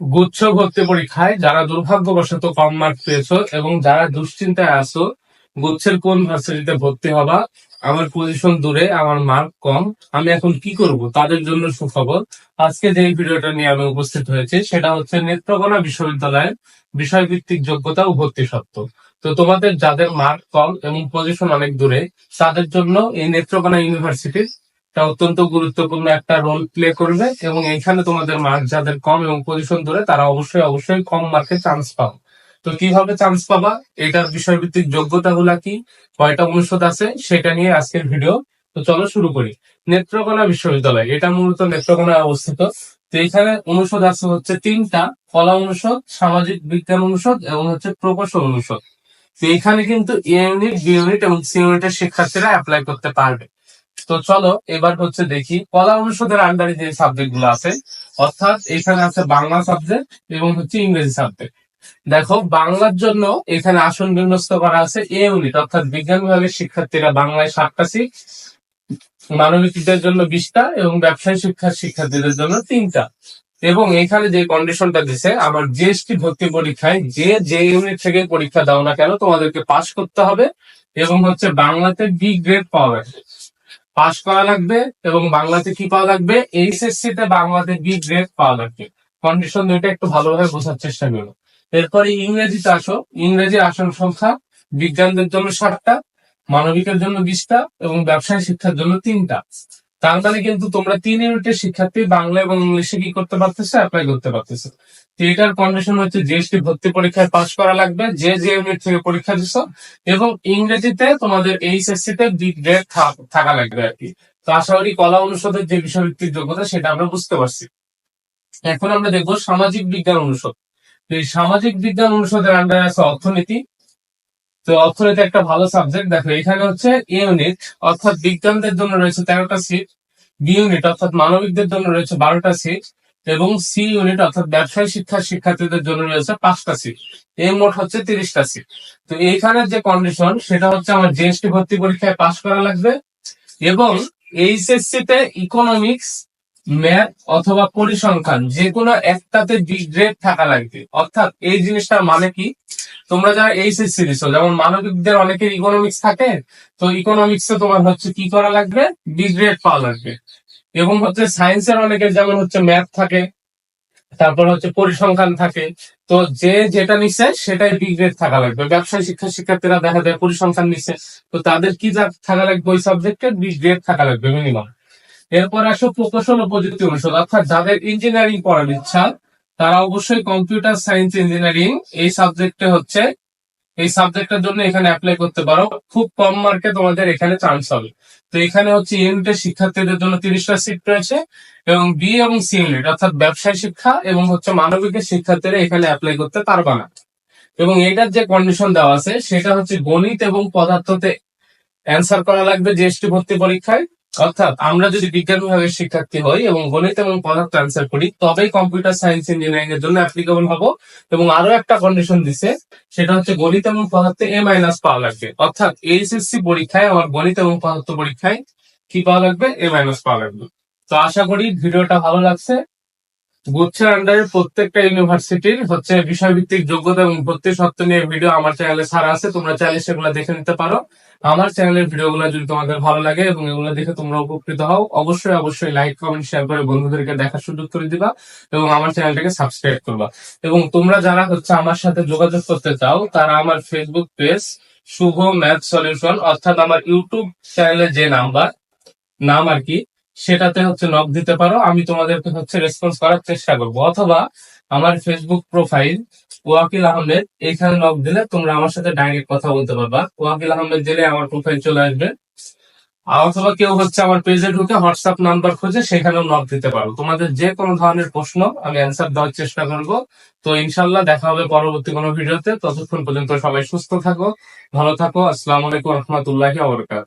গুচ্ছ ভর্তি পরীক্ষায় যারা দুর্ভাগ্যবশত কম মার্ক পেয়েছ এবং যারা দুশ্চিন্তায় আছো, গুচ্ছের কোন ভার্সিটিতে ভর্তি হবা, আমার পজিশন দূরে, আমার মার্ক কম, আমি এখন কি করব, তাদের জন্য সুখবর। আজকে যে ভিডিওটা নিয়ে আমি উপস্থিত হয়েছি, সেটা হচ্ছে নেত্রকোনা বিশ্ববিদ্যালয়ের বিষয়ভিত্তিক যোগ্যতা ও ভর্তি সত্ত্ব তো তোমাদের যাদের মার্ক কম এবং পজিশন অনেক দূরে, তাদের জন্য এই নেত্রকোনা ইউনিভার্সিটির এটা অত্যন্ত গুরুত্বপূর্ণ একটা রোল প্লে করবে এবং এখানে তোমাদের মার্ক যাদের কম এবং পজিশন ধরে তারা অবশ্যই অবশ্যই কম মার্কে চান্স পাও তো কীভাবে চান্স পাবা? এটার বিষয়ভিত্তিক যোগ্যতা গুলা কি? কয়টা অনুষদ আছে? সেটা নিয়ে আজকের ভিডিও তো চলো শুরু করি। নেত্রকোনা বিশ্ববিদ্যালয়। এটা মূলত নেত্রকোনায় অবস্থিত। তো এখানে অনুষদ আছে হচ্ছে তিনটা। কলা অনুষদ, সামাজিক বিজ্ঞান অনুষদ এবং হচ্ছে প্রকৌশল অনুষদ। তো এখানে কিন্তু এ ইউনিট বি ইউনিট এবং সি ইউনিটের শিক্ষার্থীরা অ্যাপ্লাই করতে পারবে। তো চলো, এবার হচ্ছে দেখি কলা অনুষদের আন্ডারে যে সাবজেক্টগুলো আছে, অর্থাৎ এখানে আছে বাংলা সাবজেক্ট এবং হচ্ছে ইংরেজি সাবজেক্ট দেখো, বাংলার জন্য এখানে আসন বিন্যস্ত করা আছে এ ইউনিট অর্থাৎ বিজ্ঞান বিভাগের শিক্ষার্থীরা বাংলায় সাতটা সিট মানবিকদের জন্য বিশটা এবং ব্যবসায় শিক্ষার শিক্ষার্থীদের জন্য তিনটা। এবং এখানে যে কন্ডিশনটা দিছে, আমার জিএসটি ভর্তি পরীক্ষায় যে যে ইউনিট থেকে পরীক্ষা দাও না কেন তোমাদেরকে পাশ করতে হবে এবং হচ্ছে বাংলাতে বি গ্রেড পাওয়া পাশ করা লাগবে এবং বাংলাতে কি পাওয়া লাগবে? এইচএসসি তে বাংলাতে বি গ্রেড পাওয়া লাগবে। কন্ডিশন দুইটা একটু ভালোভাবে বোঝার চেষ্টা করো। এরপরে ইংরেজিতে আসো। ইংরেজি আসন সংখ্যা বিজ্ঞানদের জন্য ষাটটা, মানবিকের জন্য বিশটা এবং ব্যবসায় শিক্ষার জন্য তিনটা। তার মানে কিন্তু তোমরা তিন ইউনিটের শিক্ষার্থী বাংলা এবং ইংলিশে কি করতে পারতেছে? অ্যাপ্লাই করতে পারতেছে। তো এটার কন্ডিশন হচ্ছে জিএসটি ভর্তি পরীক্ষায় পাশ করা লাগবে, যে যে ইউনিট থেকে পরীক্ষা দিছ, এবং ইংরেজিতে তোমাদের এইচএসসি তে বি গ্রেড থাকা লাগবে আর কি। তো আশা করি কলা অনুষদের যে বিষয়ভিত্তিক যোগ্যতা, সেটা আমরা বুঝতে পারছি। এখন আমরা দেখব সামাজিক বিজ্ঞান অনুষদ। এই সামাজিক বিজ্ঞান অনুষদের আন্ডারে আছে অর্থনীতি তো অর্থনীতি একটা ভালো সাবজেক্ট দেখো, এখানে হচ্ছে এ ইউনিট অর্থাৎ বিজ্ঞানদের জন্য রয়েছে তেরোটা সিট বি ইউনিট অর্থাৎ মানবিকদের জন্য রয়েছে বারোটা সিট এবং সি ইউনিট অর্থাৎ ব্যবসায় শিক্ষার শিক্ষার্থীদের জন্য রয়েছে পাঁচটা সিট এই মোট হচ্ছে তিরিশটা সিট তো এইখানের যে কন্ডিশন সেটা হচ্ছে আমার জিএসটি ভর্তি পরীক্ষায় পাশ করা লাগবে, এবং এইচএসসি তে ইকোনমিক্স ম্যাথ অথবা পরিসংখ্যান যে কোনো একটাতে গ্রেড থাকা লাগবে। অর্থাৎ এই জিনিসটার মানে কি? তোমরা যারা এইচএসসি দিছো, যেমন মানবিকদের অনেকের ইকোনমিক্স থাকে, তো ইকোনমিক্স তোমার হচ্ছে কি করা লাগবে? বি গ্রেড পাওয়া লাগবে। এবং হচ্ছে সায়েন্সের অনেকের যেমন হচ্ছে ম্যাথ থাকে, তারপর হচ্ছে পরিসংখ্যান থাকে, তো যে যেটা নিচ্ছে সেটাই বি গ্রেড থাকা লাগবে। ব্যবসায় শিক্ষা শিক্ষার্থীরা দেখা যায় পরিসংখ্যান নিচ্ছে তো তাদের কি থাকা লাগবে ওই সাবজেক্টে বি গ্রেড থাকা লাগবে মিনিমাম এরপর আসো প্রকৌশল ও প্রযুক্তি অনুষদ, অর্থাৎ যাদের ইঞ্জিনিয়ারিং পড়ার ইচ্ছা, তারা অবশ্যই কম্পিউটার সায়েন্স ইঞ্জিনিয়ারিং এই সাবজেক্টে হচ্ছে। এই সাবজেক্টের জন্য এখানে অ্যাপ্লাই করতে পারো। খুব কম মার্কে তোমাদের এখানে চান্স হবে। তো এখানে হচ্ছে ইউনিটের শিক্ষার্থীদের জন্য তিরিশটা সিট রয়েছে এবং বি এবং সি ইউনিট অর্থাৎ ব্যবসায় শিক্ষা এবং হচ্ছে মানবিকের শিক্ষার্থীরা এখানে অ্যাপ্লাই করতে পারবে না। এবং এটার যে কন্ডিশন দেওয়া আছে, সেটা হচ্ছে গণিত এবং পদার্থতে অ্যান্সার করা লাগবে জিএসটি ভর্তি পরীক্ষায়। অর্থাৎ আমরা যদি বিজ্ঞান বিভাগের শিক্ষার্থী হই এবং গণিত এবং পদার্থ অ্যান্সার করি, তবেই কম্পিউটার সায়েন্স ইঞ্জিনিয়ারিং এর জন্য অ্যাপ্লিকেবল হব। এবং আরও একটা কন্ডিশন দিছে, সেটা হচ্ছে গণিত এবং পদার্থে এ মাইনাস পাওয়া লাগবে। অর্থাৎ এইচএসসি পরীক্ষায় আমার গণিত এবং পদার্থ পরীক্ষায় কি পাওয়া লাগবে? এ মাইনাস পাওয়া লাগবে। তো আশা করি ভিডিওটা ভালো লাগছে। গুচ্ছের আন্ডারে প্রত্যেকটা ইউনিভার্সিটির হচ্ছে বিষয়ভিত্তিক যোগ্যতা এবং ভর্তি সত্ত্ব নিয়ে ভিডিও আমার চ্যানেলে ছাড়া আছে, তোমরা চাইলে সেগুলো দেখে নিতে পারো। আমার চ্যানেলের ভিডিওগুলো যদি তোমাদের ভালো লাগে এবং এগুলো দেখে তোমরা উপকৃত হও, অবশ্যই অবশ্যই লাইক কমেন্ট শেয়ার করে বন্ধুদেরকে দেখার সুযোগ করে দিবা এবং আমার চ্যানেলটাকে সাবস্ক্রাইব করবা। এবং তোমরা যারা হচ্ছে আমার সাথে যোগাযোগ করতে চাও, তারা আমার Facebook page Shubho math solution অর্থাৎ আমার ইউটিউব চ্যানেলের যে নাম্বার নাম আর কি সেটাতে হচ্ছে নক দিতে পারো। আমি তোমাদেরকে হচ্ছে রেসপন্স করার চেষ্টা করব। অথবা আমার ফেসবুক প্রোফাইল ওয়াকিল আহমেদ, এখানে নক দিলে তোমরা আমার সাথে ডাইরেক্ট কথা বলতে পারবা। ওয়াকিল আহমেদ দিলে আমার প্রোফাইল চলে আসবে। অথবা কেউ হচ্ছে আমার পেজে ঢুকে হোয়াটসঅ্যাপ নাম্বার খুঁজে, সেখানেও নক দিতে পারো। তোমাদের যে কোনো ধরনের প্রশ্ন, আমি অ্যান্সার দেওয়ার চেষ্টা করব। তো ইনশাল্লাহ দেখা হবে পরবর্তী কোনো ভিডিওতে। ততক্ষণ পর্যন্ত সবাই সুস্থ থাকো, ভালো থাকো। আসসালামু আলাইকুম রহমতুল্লাহি আবরকাত